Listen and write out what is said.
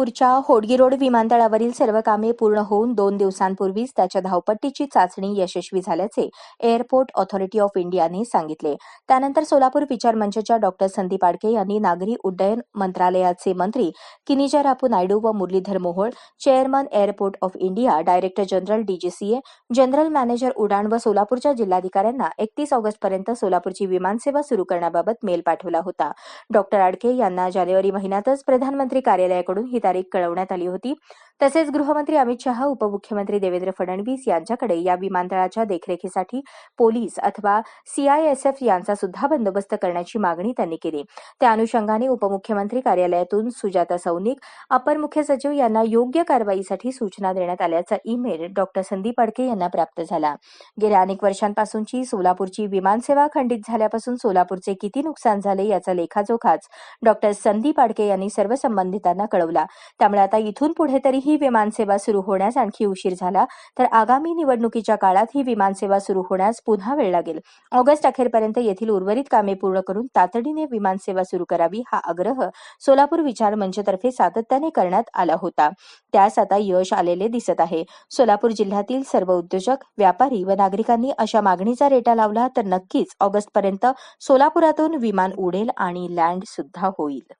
सोलापूरच्या होडगी रोड विमानतळावरील सर्व कामे पूर्ण होऊन दोन दिवसांपूर्वीच त्याच्या धावपट्टीची चाचणी यशस्वी झाल्याचे एअरपोर्ट ऑथॉरिटी ऑफ इंडियाने सांगितले. त्यानंतर सोलापूर विचार मंचच्या डॉक्टर संदीप आडके यांनी नागरी उड्डयन मंत्रालयाचे मंत्री किनिजा रापू नायडू व Muralidhar Mohol chairman airport of India director general DGCA general manager Udan व सोलापूरच्या जिल्हाधिकाऱ्यांना एकतीस ऑगस्टपर्यंत सोलापूरची विमानसेवा सुरू करण्याबाबत मेल पाठवला होता. डॉक्टर आडके यांना जानेवारी महिन्यातच प्रधानमंत्री कार्यालयाकडून ही तारीख कळवण्यात आली होती. तसेच गृहमंत्री अमित शहा उपमुख्यमंत्री देवेंद्र फडणवीस यांच्याकडे या विमानतळाच्या देखरेखीसाठी पोलीस अथवा सीआयएसएफ यांचा सुद्धा बंदोबस्त करण्याची मागणी त्यांनी केली. त्या अनुषंगाने उपमुख्यमंत्री कार्यालयातून सुजाता सौनिक अपर मुख्य सचिव यांना योग्य कारवाईसाठी सूचना देण्यात आल्याचा ईमेल डॉक्टर संदीप अडके यांना प्राप्त झाला. गेल्या अनेक वर्षांपासूनची सोलापूरची विमानसेवा खंडित झाल्यापासून सोलापूरचे किती नुकसान झाले याचा लेखाजोखाच डॉक्टर संदीप आडके यांनी सर्व संबंधितांना कळवला. त्यामुळे आता इथून पुढे तरीही ही विमानसेवा सुरू होण्यास आणखी उशीर झाला. तर आगामी निवडणुकीच्या काळात ही विमानसेवा सुरू होण्यास पुन्हा वेळ लागेल. ऑगस्ट अखेरपर्यंत येथील उर्वरित कामे पूर्ण करून तातडीने विमानसेवा सुरू करावी हा आग्रह सोलापूर विचार मंचतर्फे सातत्याने करण्यात आला होता. त्यास आता यश आलेले दिसत आहे. सोलापूर जिल्ह्यातील सर्व उद्योजक व्यापारी व नागरिकांनी अशा मागणीचा रेटा लावला तर नक्कीच ऑगस्टपर्यंत सोलापुरातून विमान उडेल आणि लँड सुद्धा होईल.